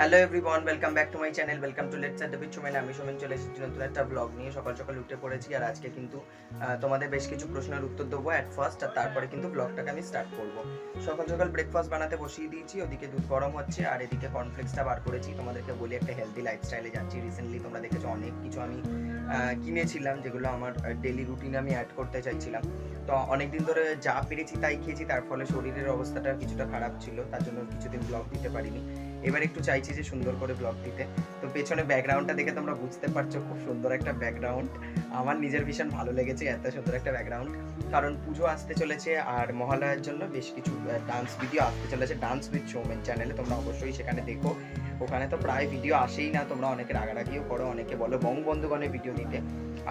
Hello everyone welcome back to my channel welcome to let's at the Chumen আমি সোমেন চলে এসেছি নতুন একটা ব্লগ নিয়ে। সকাল সকাল উঠে পড়েছি আর আজকে কিন্তু তোমাদের বেশ কিছু প্রশ্নের উত্তর দেবো অ্যাট ফার্স্ট আর তারপরে কিন্তু ব্লগটাকে আমি স্টার্ট করব। সকাল সকাল ব্রেকফাস্ট বানাতে বসিয়ে দিয়েছি, ওদিকে দুধ গরম হচ্ছে আর এদিকে কর্নফ্লেক্সটা বার করেছি। তোমাদেরকে বলি, একটা হেলদি লাইফস্টাইলে যাচ্ছি। রিসেন্টলি তোমরা দেখেছ অনেক কিছু আমি কিনেছিলাম, যেগুলো আমার ডেলি রুটিনে আমি অ্যাড করতে চাইছিলাম। তো অনেকদিন ধরে যা পেরেছি তাই খেয়েছি, তার ফলে শরীরের অবস্থাটা কিছুটা খারাপ ছিল, তার জন্য কিছুদিন ব্লগ দিতে পারিনি। এবার একটু চাইছি যে সুন্দর করে ব্লগ দিতে। তো পেছনে ব্যাকগ্রাউন্ডটা দেখে তোমরা বুঝতে পারছ, খুব সুন্দর একটা ব্যাকগ্রাউন্ড আমার নিজের ভীষণ ভালো লেগেছে, এত সুন্দর একটা ব্যাকগ্রাউন্ড কারণ পুজো আসতে চলেছে আর মহালয়ার জন্য বেশ কিছু ডান্স ভিডিও আসতে চলেছে। ডান্স উইথ শোমেন চ্যানেলে তোমরা অবশ্যই সেখানে দেখো। ওখানে তো প্রায় ভিডিও আসেই না, তোমরা অনেকে রাগারাগিও করো, অনেকে বলো বঙ্গবন্ধুগণের ভিডিও দিতে।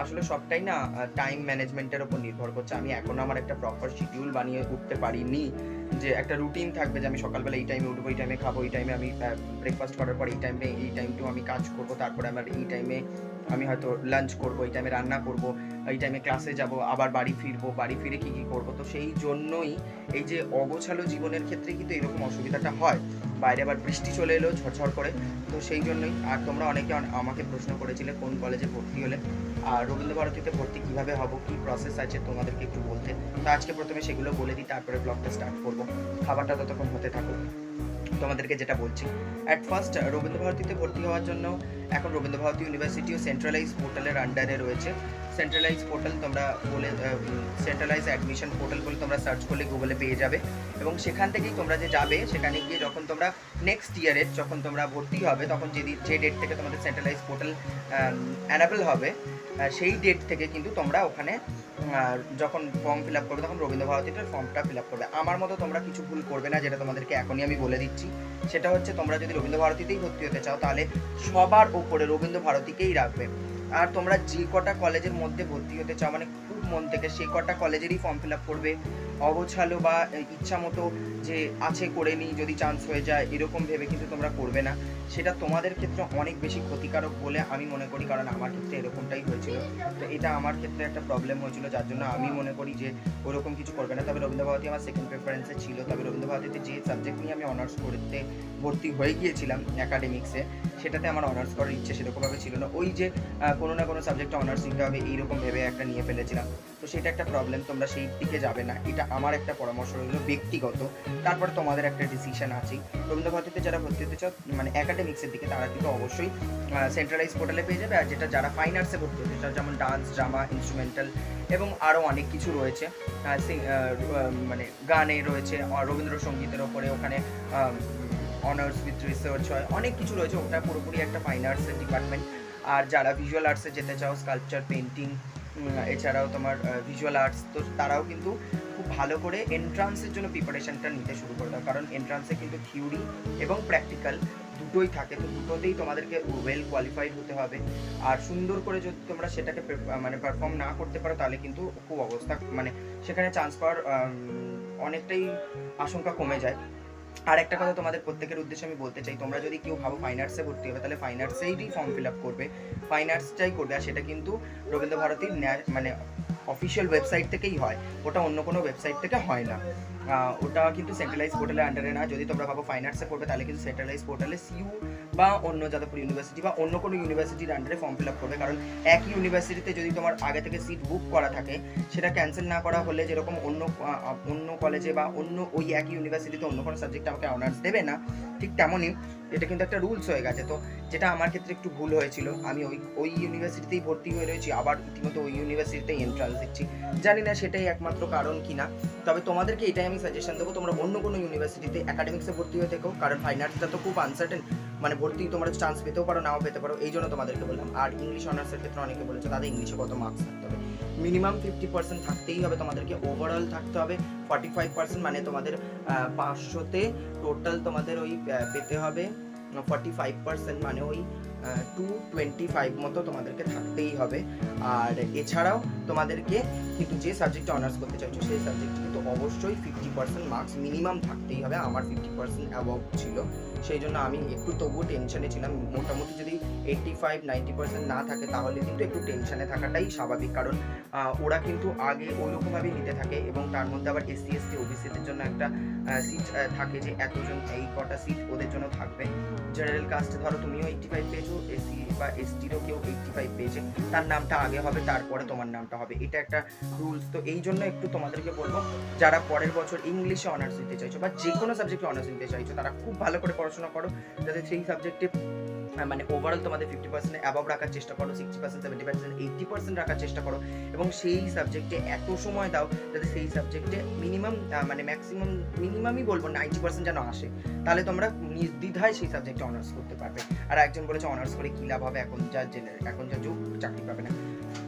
আসলে সবটাই না টাইম ম্যানেজমেন্টের উপর নির্ভর করছে। আমি এখনও আমার একটা প্রপার শিডিউল বানিয়ে উঠতে পারিনি যে একটা রুটিন থাকবে যে আমি সকালবেলা এই টাইমে উঠবো, এই টাইমে খাব, এই টাইমে আমি ব্রেকফাস্ট করার পর এই টাইমে এই টাইমটু আমি কাজ করব, তারপরে আমার এই টাইমে আমি হয়তো লাঞ্চ করব, এই টাইমে রান্না করব, এই টাইমে ক্লাসে যাব, আবার বাড়ি ফিরবো, বাড়ি ফিরে কি কি করব। তো সেই জন্যই এই যে অগোছালো জীবনের ক্ষেত্রে কিন্তু এরকম অসুবিধাটা হয়। বাইরে আবার বৃষ্টি চলে এলো, ঝরঝর করে। তো সেই জন্যই আর তোমরা অনেকে আমাকে প্রশ্ন করেছিলে কোন কলেজে ভর্তি হলে। আর রবীন্দ্রভারতীতে ভর্তি কীভাবে হব, কী প্রসেস আছে তোমাদেরকে একটু বলতে। তো আজকে প্রথমে সেগুলো বলে দিই, তারপরে ব্লগটা স্টার্ট করব। খাবারটা ততক্ষণ হতে থাকুক। তোমাদেরকে যেটা বলছি অ্যাট ফার্স্ট রবীন্দ্রভারতীতে ভর্তি হওয়ার জন্য এখন রবীন্দ্র ভারতী ইউনিভার্সিটিও সেন্ট্রালাইজ পোর্টালের আন্ডারে রয়েছে। সেন্ট্রালাইজ পোর্টাল তোমরা বলে সেন্ট্রালাইজ অ্যাডমিশন পোর্টাল বলে তোমরা সার্চ করলে গুগলে পেয়ে যাবে। এবং সেখান থেকেই তোমরা যে যাবে, সেখানে গিয়ে যখন তোমরা নেক্সট ইয়ারের যখন তোমরা ভর্তি হবে, তখন যদি যে ডেট থেকে তোমাদের সেন্ট্রালাইজ পোর্টাল অ্যানাবেল হবে সেই ডেট থেকে কিন্তু তোমরা ওখানে যখন ফর্ম ফিল আপ করবে, তখন রবীন্দ্র ভারতীতে ফর্মটা ফিল আপ করবে। আমার মতো তোমরা কিছু ভুল করবে না, যেটা তোমাদেরকে এখনই আমি বলে দিচ্ছি। সেটা হচ্ছে তোমরা যদি রবীন্দ্র ভারতীতেই ভর্তি হতে চাও, তাহলে সবার ওপরে রবীন্দ্র ভারতীকেই রাখবে। আর তোমরা যে কটা কলেজের মধ্যে ভর্তি হতে চাও মানে খুব মন থেকে সেই কটা কলেজেরই ফর্ম ফিল আপ করবে। অগোছালো বা ইচ্ছা মতো যে আছে করে নিই যদি চান্স হয়ে যায়, এরকম ভেবে কিন্তু তোমরা করবে না। সেটা তোমাদের ক্ষেত্রে অনেক বেশি ক্ষতিকারক বলে আমি মনে করি, কারণ আমার ক্ষেত্রে এরকমটাই হয়েছিল। তো এটা আমার ক্ষেত্রে একটা প্রবলেম হয়েছিল, যার জন্য আমি মনে করি যে ওরকম কিছু করবে না। তবে রবীন্দ্র ভারতী আমার সেকেন্ড প্রেফারেন্সে ছিল। তবে রবীন্দ্র ভারতীতে যে সাবজেক্ট নিয়ে আমি অনার্স করতে, ভর্তি হয়ে গিয়েছিলাম একাডেমিক্সে সেটাতে আমার অনার্স করার ইচ্ছে সেরকমভাবে ছিল না। ওই যে কোনো না কোনো সাবজেক্টে অনার্স নিতে হবে, এইরকম ভেবে একটা নিয়ে ফেলেছিলাম। তো সেটা একটা প্রবলেম তোমরা সেই দিকে যাবে না। এটা আমার একটা পরামর্শ রইল ব্যক্তিগত। তারপর তোমাদের একটা ডিসিশন আছে রবীন্দ্র ভারতীতে যারা ভর্তি হতে চাও মানে একাডেমিক্সের দিকে, তারা কিন্তু অবশ্যই সেন্ট্রালাইজ পোর্টালে পেয়ে যাবে। আর যেটা যারা ফাইন আর্টসে ভর্তি হতে চাও, যেমন ডান্স ড্রামা ইনস্ট্রুমেন্টাল এবং আরও অনেক কিছু রয়েছে। মানে গানে রয়েছে রবীন্দ্রসঙ্গীতের ওপরে ওখানে অনার্স উইথ রিসার্চ হয়। অনেক কিছু রয়েছে, ওটা পুরোপুরি একটা ফাইন আর্টসের ডিপার্টমেন্ট আর যারা ভিজুয়াল আর্টসে যেতে চাও স্কাল্পচার পেন্টিং এছাড়াও তোমার ভিজুয়াল আর্টস তো তারাও কিন্তু খুব ভালো করে এন্ট্রান্সের জন্য প্রিপারেশনটা নিতে শুরু করে দাও। কারণ এন্ট্রান্সে কিন্তু থিওরি এবং প্র্যাকটিক্যাল দুটোই থাকে, তো দুটোতেই তোমাদেরকে ওয়েল কোয়ালিফাইড হতে হবে। আর সুন্দর করে যদি তোমরা সেটাকে মানে পারফর্ম না করতে পারো, তাহলে কিন্তু খুব অবস্থা মানে সেখানে চান্স পাওয়ার অনেকটাই আশঙ্কা কমে যায়। আর একটা কথা তোমাদের প্রত্যেকের উদ্দেশ্যে আমি বলতে চাই, তোমরা যদি কেউ ভাবো ফাইন আর্টসে ভর্তি হবে, তাহলে ফাইন আর্টসেই ফর্ম ফিল আপ করবে ফাইন আর্টসটাই করবে, আর সেটা কিন্তু রবীন্দ্র ভারতীর মানে অফিসিয়াল ওয়েবসাইট থেকেই হয়, ওটা অন্য কোনো ওয়েবসাইট থেকে হয় না। ওটা কিন্তু সেন্ট্রালাইজ পোর্টালের আন্ডারে না, যদি তোমরা ভাবো ফাইন আর্টসে করবে, তাহলে কিন্তু সেন্ট্রালাইজ পোর্টালে সিইউ বা অন্য যাদবপুর ইউনিভার্সিটি বা অন্য কোনো ইউনিভার্সিটির আন্ডারে ফর্ম ফিল আপ করবে। কারণ একই ইউনিভার্সিটিতে যদি তোমার আগে থেকে সিট বুক করা থাকে, সেটা ক্যান্সেল না করা হলে যেরকম অন্য অন্য কলেজে বা অন্য ওই একই ইউনিভার্সিটিতে অন্য কোনো সাবজেক্ট আমাকে অনার্স দেবে না, ঠিক তেমনই এটা কিন্তু একটা রুলস হয়ে গেছে। তো যেটা আমার ক্ষেত্রে একটু ভুল হয়েছিল, আমি ওই ওই ইউনিভার্সিটিতেই ভর্তি হয়ে রয়েছি, আবার ইতিমধ্যে ওই ইউনিভার্সিটিতেই এন্ট্রান্স দিচ্ছি। জানি না সেটাই একমাত্র কারণ কি না তবে তোমাদেরকে এটাই আমি সাজেশন দেবো, তোমরা অন্য কোনো ইউনিভার্সিটিতে একাডেমিক্সে ভর্তি হয়ে থেকো, কারণ ফাইন আর্টসটা তো খুব আনসার্টেন মানে ভর্তি তোমরা চান্স পেতেও পারো, নাও পেতে পারো, এই জন্য তোমাদেরকে বললাম। আর ইংলিশ অনার্সের ক্ষেত্রে অনেকে বলেছে, তাদের ইংলিশে কত মার্কস থাকতে হবে? মিনিমাম ফিফটি পার্সেন্ট থাকতেই হবে তোমাদেরকে ওভারঅল থাকতে হবে। ফর্টি ফাইভ পার্সেন্ট মানে তোমাদের পাঁচশোতে টোটাল তোমাদের ওই পেতে হবে। ফর্টি ফাইভ পার্সেন্ট মানে ওই টু টোয়েন্টি ফাইভ মতো তোমাদেরকে থাকতেই হবে। আর এছাড়াও তোমাদেরকে কিন্তু যে সাবজেক্টে অনার্স করতে চাইছো, সেই সাবজেক্টে কিন্তু অবশ্যই ফিফটি পার্সেন্ট মার্কস মিনিমাম থাকতেই হবে। আমার ফিফটি পার্সেন্ট অ্যাবভ ছিল। সেই জন্য আমি একটু তবুও টেনশনে ছিলাম। মোটামুটি যদি এইট্টি ফাইভ নাইনটি পার্সেন্ট না থাকে, তাহলে কিন্তু একটু টেনশনে থাকাটাই স্বাভাবিক। কারণ ওরা কিন্তু আগে ওইরকমভাবেই নিতে থাকে এবং তার মধ্যে আবার এসসি এসটি ওবিসিদের জন্য একটা সিট থাকে যে এতজন, এই কটা সিট ওদের জন্য থাকবে। জেনারেল কাস্টে ধরো তুমিও এইটটি ফাইভ পেয়েছ এসসি বা এসটিরও কেউ এইটটি ফাইভ পেয়েছে, তার নামটা আগে হবে, তারপরে তোমার নামটা হবে। এটা একটা রুলস তো এই জন্য একটু তোমাদেরকে বলব, যারা পরের বছর ইংলিশে অনার্স নিতে চাইছো বা যে কোনো সাবজেক্টে অনার্স নিতে চাইছো, তারা খুব ভালো করে পড়াশোনা করো, যাতে সেই সাবজেক্টে মানে ওভারঅল তোমাদের ফিফটি পার্সেন্ট অ্যাবভ রাখার চেষ্টা করো sixty percent seventy percent eighty percent রাখার চেষ্টা করো এবং সেই সাবজেক্টে এত সময় দাও যাতে সেই সাবজেক্টে মিনিমাম মানে ম্যাক্সিমাম মিনিমামই বলব নাইনটি পার্সেন্ট যেন আসে, তাহলে তোমরা নির্দ্বিধায় সেই সাবজেক্টে অনার্স করতে পারবে। আর একজন বলেছে অনার্স করে কী লাভ হবে, এখন যা জেনে, এখন যা যুগ, চাকরি পাবে না।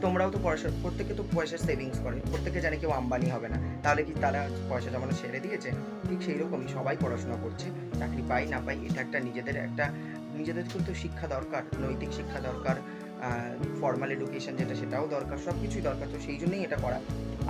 তোমরাও তো পয়সা, প্রত্যেকে তো পয়সার সেভিংস করে, প্রত্যেকে জানে কেউ আম্বানি হবে না, তাহলে কি তারা পয়সা জমানো ছেড়ে দিয়েছে? ঠিক সেই রকমই সবাই পড়াশোনা করছে, চাকরি পাই না পাই, এটা একটা নিজেদের একটা নিজেদের কিন্তু শিক্ষা দরকার নৈতিক শিক্ষা দরকার। ফর্মাল এডুকেশন যেটা, সেটাও দরকার সব কিছুই দরকার। তো সেই জন্যই এটা করা।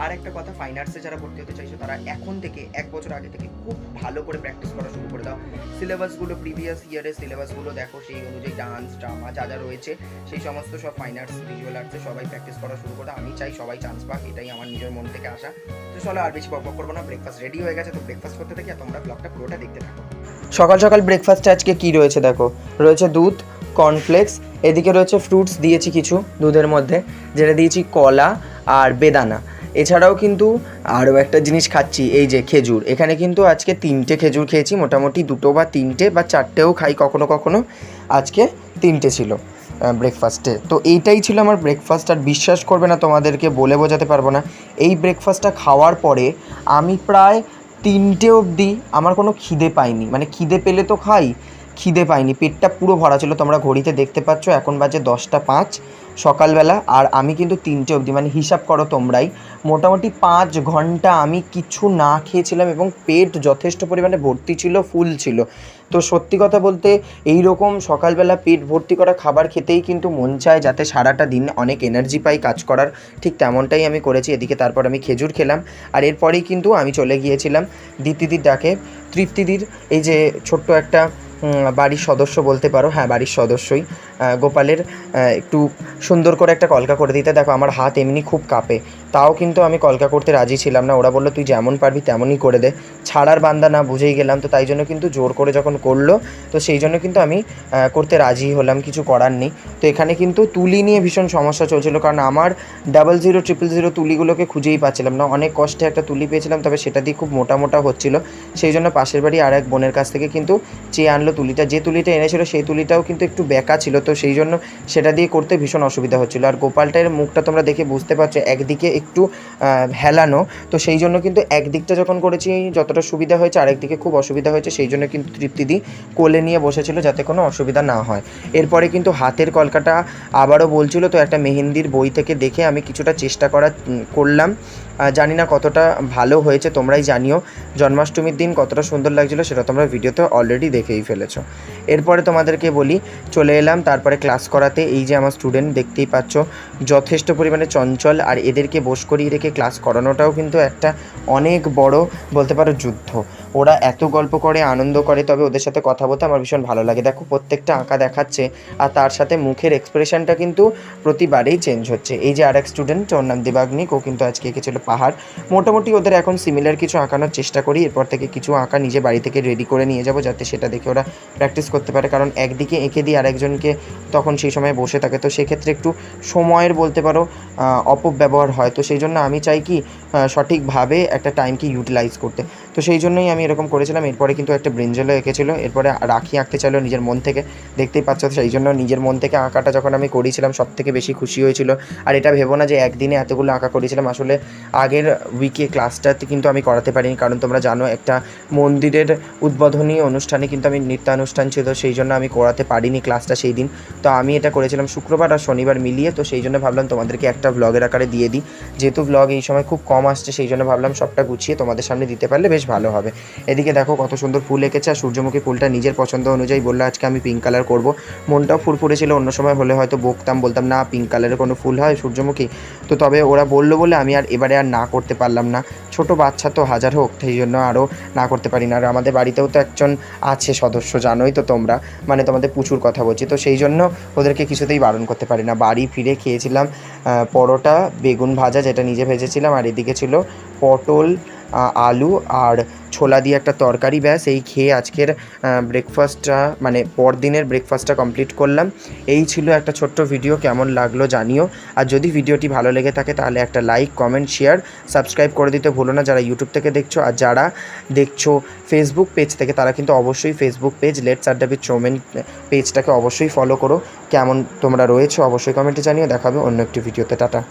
আর একটা কথা ফাইন আর্টসে যারা ভর্তি হতে চাইছো, তারা এখন থেকে, এক বছর আগে থেকে খুব ভালো করে প্র্যাকটিস করা শুরু করে দাও। সিলেবাসগুলো প্রিভিয়াস ইয়ারের সিলেবাসগুলো দেখো, সেই অনুযায়ী ডান্স ড্রামা যা যা রয়েছে, সেই সমস্ত সব ফাইন আর্টস ভিজুয়াল আর্টসে সবাই প্র্যাকটিস করা শুরু করে। আমি চাই সবাই চান্স পাক, এটাই আমার নিজের মন থেকে আসা তো চলো, আর বেশি বক করব না ব্রেকফাস্ট রেডি হয়ে গেছে, তো ব্রেকফাস্ট করতে থাকি, আর তোমরা ব্লগটা পুরোটা দেখতে থাকো। সকাল সকাল ব্রেকফাস্টে আজকে কি রয়েছে দেখো? রয়েছে দুধ কর্নফ্লেক্স এদিকে রয়েছে ফ্রুটস দিয়েছি কিছু দুধের মধ্যে, যেটা দিয়েছি কলা আর বেদানা। এছাড়াও কিন্তু আরও একটা জিনিস খাচ্ছি, এই যে খেজুর। এখানে কিন্তু আজকে তিনটে খেজুর খেয়েছি, মোটামুটি দুটো বা তিনটে বা চারটেও খাই, কখনো কখনো আজকে তিনটে ছিল ব্রেকফাস্টে তো এইটাই ছিল আমার ব্রেকফাস্ট আর বিশ্বাস করবে না তোমাদেরকে, বলে বোঝাতে পারব না। এই ব্রেকফাস্টটা খাওয়ার পরে আমি প্রায় তিনটে অবধি আমার কোনো খিদে পাইনি। মানে খিদে পেলে তো খাই খিদে পাইনি, পেটটা পুরো ভরা ছিল, তোমরা ঘড়িতে দেখতে পাচ্ছ, এখন বাজে দশটা পাঁচ, সকালবেলা, আর আমি কিন্তু তিনটে অবধি মানে হিসাব করো তোমরাই। মোটামুটি পাঁচ ঘণ্টা আমি কিছু না খেয়েছিলাম এবং পেট যথেষ্ট পরিমাণে ভর্তি ছিল, ফুল ছিল। তো সত্যি কথা বলতে এই রকম সকালবেলা পেট ভর্তি করা খাবার খেতেই কিন্তু মন চায় যাতে সারাটা দিন অনেক এনার্জি পাই কাজ করার। ঠিক তেমনটাই আমি করেছি, এদিকে তারপর আমি খেজুর খেলাম। আর এরপরেই কিন্তু আমি চলে গিয়েছিলাম দীপ্তিদির ডাকে। তৃপ্তিদির, এই যে ছোট্ট একটা বাড়ির সদস্য বলতে পারো হ্যাঁ বাড়ির সদস্যই গোপালের একটু সুন্দর করে একটা কলকা করে দিতে। দেখো, আমার হাত এমনি খুব কাঁপে। তাও কিন্তু আমি কলকা করতে রাজি ছিলাম না। ওরা বলল, তুই যেমন পারবি তেমনই করে দে। ছাড়ার বান্দা না, বুঝেই গেলাম। তো তাই জন্য কিন্তু জোর করে যখন করল। তো সেই জন্য কিন্তু আমি করতে রাজি হলাম, কিছু করার নেই। তো এখানে কিন্তু তুলি নিয়ে ভীষণ সমস্যা চলছিল, কারণ আমার ডাবল জিরো ট্রিপল জিরো তুলিগুলোকে খুঁজেই পাচ্ছিলাম না। অনেক কষ্টে একটা তুলি পেয়েছিলাম, তবে সেটা দিয়ে খুব মোটা মোটা হচ্ছিল। সেই জন্য পাশের বাড়ি আর এক বোনের কাছ থেকে কিন্তু চেয়ে আনলো তুলিটা। যে তুলিটা এনেছিল, সেই তুলিটাও কিন্তু একটু বেঁকা ছিল, তো সেই জন্য সেটা দিয়ে করতে ভীষণ অসুবিধা হচ্ছিল। আর গোপালটার মুখটা তোমরা দেখে বুঝতে পারছ, একদিকে একটু হেলানো। তো সেই জন্য কিন্তু একদিকটা যখন করেছি, যতটা সুবিধা হয়েছে, আরেকদিকে খুব অসুবিধা হয়েছে, সেই জন্য কিন্তু তৃপ্তিদি কোলে নিয়ে বসেছিল যাতে কোনো অসুবিধা না হয়। এরপরে কিন্তু হাতের কলকাটা আবারও বলছিল, তো একটা মেহেন্দির বই থেকে দেখে আমি কিছুটা চেষ্টা করা করলাম। জানি না কতটা ভালো হয়েছে, তোমরাই জানিও। জন্মাষ্টমীর দিন কতটা সুন্দর লাগছিল, সেটা তোমরা ভিডিওতে অলরেডি দেখেই ফেলেছো। এরপরে তোমাদেরকে বলি, চলে এলাম তারপরে ক্লাস করাতে। এই যে আমার স্টুডেন্ট দেখতেই পাচ্ছ, যথেষ্ট পরিমাণে চঞ্চল আর এদেরকে বস করিয়ে রেখে ক্লাস করানোটাও কিন্তু একটা অনেক বড়, বলতে পারো, যুদ্ধ। ওরা এত গল্প করে, আনন্দ করে, তবে ওদের সাথে কথা বলতে আমার ভীষণ ভালো লাগে। দেখো, প্রত্যেকটা আঁকা দেখাচ্ছে আর তার সাথে মুখের এক্সপ্রেশনটা কিন্তু প্রতিবারেই চেঞ্জ হচ্ছে। এই যে আরেক স্টুডেন্ট ওর নাম দেবাগ্নিক, ও কিন্তু আজকে এঁকেছিল পাহাড়। মোটামুটি ওদের এখন সিমিলার কিছু আঁকানোর চেষ্টা করি। এরপর থেকে কিছু আঁকা নিজে বাড়ি থেকে রেডি করে নিয়ে যাব যাতে সেটা দেখে ওরা প্র্যাকটিস করতে পারে। কারণ একদিকে এঁকে দিয়ে আরেকজনকে তখন সেই সময় বসে থাকে। তো সেক্ষেত্রে একটু সময়ের বলতে পারো অপব্যবহার হয়। তো সেই জন্য আমি চাই কি সঠিকভাবে একটা টাইমকে ইউটিলাইজ করতে। তো সেই জন্যই আমি এরকম করেছিলাম। এরপরে কিন্তু একটা ব্রেঞ্জেলও এঁকেছিল। এরপরে রাখি আঁকতে চাইলো নিজের মন থেকে। দেখতেই পাচ্ছ, সেই জন্য নিজের মন থেকে আঁকাটা যখন আমি করেছিলাম সব থেকে বেশি খুশি হয়েছিল। আর এটা ভেবো না যে একদিনে এতগুলো আঁকা করেছিলাম। আসলে আগের উইকে ক্লাসটাতে কিন্তু আমি করাতে পারিনি। কারণ তোমরা জানো, একটা মন্দিরের উদ্বোধনী অনুষ্ঠানে কিন্তু আমি নৃত্যানুষ্ঠান ছিল। সেই জন্য আমি করাতে পারিনি ক্লাসটা সেই দিন। তো আমি এটা করেছিলাম শুক্রবার আর শনিবার মিলিয়ে। তো সেই জন্য ভাবলাম তোমাদেরকে একটা ব্লগের আকারে দিয়ে দিই। যেহেতু ব্লগ এই সময় খুব কম আসছে, সেই জন্য ভাবলাম সবটা গুছিয়ে তোমাদের সামনে দিতে পারলে বেশ বেশ ভালো হবে। এদিকে দেখো কত সুন্দর ফুল এঁকেছে আর সূর্যমুখী ফুলটা নিজের পছন্দ অনুযায়ী বলল, আজকে আমি পিঙ্ক কালার করব। মনটাও ফুরফুরে ছিল, অন্য সময় হলে হয়তো বকতাম, বলতাম, না পিঙ্ক কালারের কোনো ফুল হয় সূর্যমুখী। তো তবে ওরা বলল বলে আমি আর এবারে আর না করতে পারলাম না। ছোট বাচ্চা তো হাজার হোক, সেই জন্য আরও না করতে পারি না। আর আমাদের বাড়িতেও তো একজন আছে সদস্য, জানোই তো তোমরা মানে তোমাদের প্রচুর কথা বলছি। তো সেই জন্য ওদেরকে কিছুতেই বারণ করতে পারি না। বাড়ি ফিরে খেয়েছিলাম পরোটা, বেগুন ভাজা যেটা নিজে ভেজেছিলাম, আর এদিকে ছিল পটল আলু আর ছোলা দিয়ে একটা তরকারি, ব্যাস। এই খেয়ে আজকের ব্রেকফাস্টটা মানে পরদিনের ব্রেকফাস্টটা কমপ্লিট করলাম। এই ছিল একটা ছোট্ট ভিডিও কেমন লাগল জানিও। আর যদি ভিডিওটি ভালো লেগে থাকে, তাহলে একটা লাইক কমেন্ট শেয়ার সাবস্ক্রাইব করে দিতে ভুলো না, যারা ইউটিউব থেকে দেখছ। আর যারা দেখছ ফেসবুক পেজ থেকে, তারা কিন্তু অবশ্যই Facebook page let's adda with Choumen পেজটাকে অবশ্যই ফলো করো। কেমন তোমরা রয়েছো, অবশ্যই কমেন্টে জানিও। দেখাবে অন্য একটি ভিডিওতে টাটা।